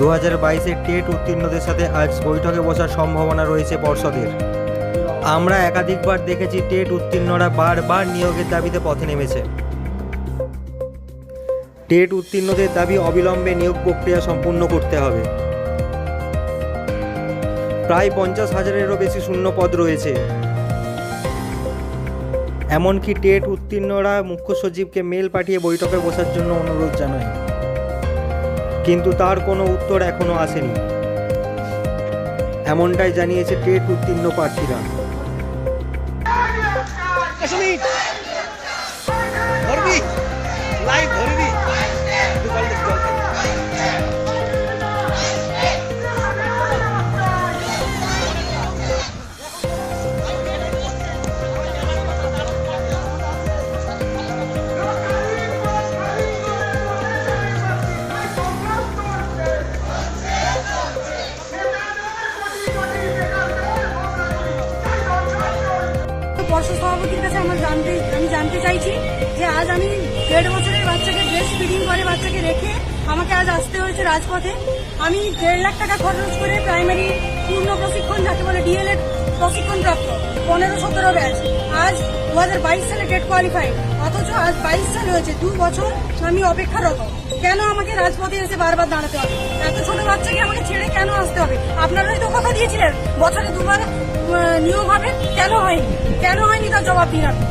দু হাজার বাইশে টেট উত্তীর্ণদের সাথে আজ বৈঠকে বসার সম্ভাবনা রয়েছে পর্ষদের। আমরা একাধিকবার দেখেছি টেট উত্তীর্ণরা বারবার নিয়োগের দাবিতে পথে নেমেছে। টেট উত্তীর্ণদের দাবি অবিলম্বে নিয়োগ প্রক্রিয়া সম্পূর্ণ করতে হবে। প্রায় পঞ্চাশ হাজারেরও বেশি শূন্য পদ রয়েছে। এমনকি টেট উত্তীর্ণরা মুখ্য সচিবকে মেল পাঠিয়ে বৈঠকে বসার জন্য অনুরোধ জানায়। কিন্তু তার কোনো উত্তর এখনও আসেনি। এমনটাই জানিয়েছে টেট উত্তীর্ণ প্রার্থীরা। পর্ষদ সভাপতির কাছে আমার জানতে, আমি জানতে চাইছি যে আজ আমি দেড় বছরের বাচ্চাকে ব্রেস্ট ফিডিং করে, বাচ্চাকে রেখে আমাকে আজ আসতে হয়েছে রাজপথে। আমি দেড় লাখ টাকা খরচ করে প্রাইমারি পূর্ণ প্রশিক্ষণ, যাকে বলে ডিএলএড প্রশিক্ষণ প্রাপ্ত, পনেরো সতেরো ব্যাচ আজ দু হাজার বাইশ সালে ডেট কোয়ালিফাইড অথচ আজ বাইশ সাল হয়েছে, দু বছর আমি অপেক্ষারত। কেন আমাকে রাজপথে এসে বারবার দাঁড়াতে হবে? এত ছোট বাচ্চাকে আমাকে ছেড়ে কেন আসতে হবে? আপনারাই তো কথা দিয়েছিলেন, বছরে দুবার নিয়োগ হবে। কেন হয়নি? কেন হয়নি তার জবাব দিন আপনি